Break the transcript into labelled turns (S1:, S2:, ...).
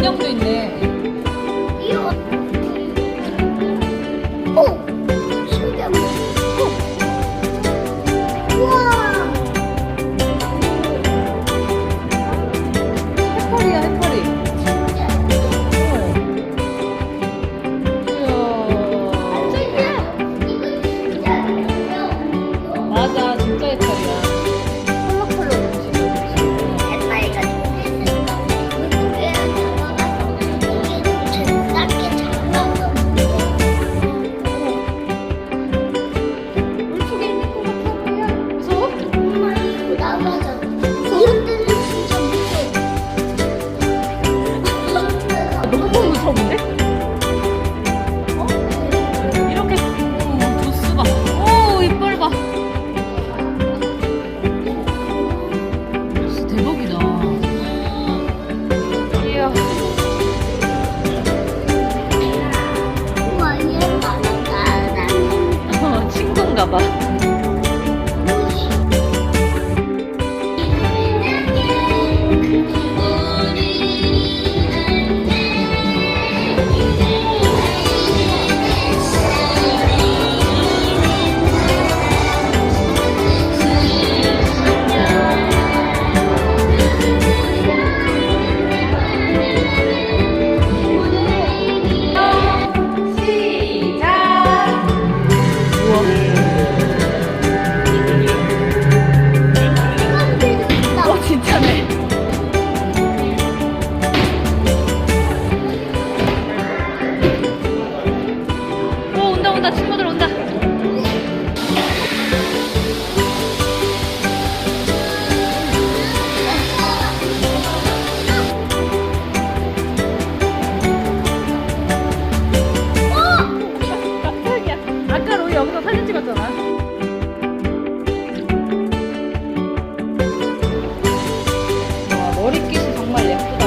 S1: 인형도 있네. 走 온다 친구들 온다. 와, 머리 끼도 정말 예쁘다.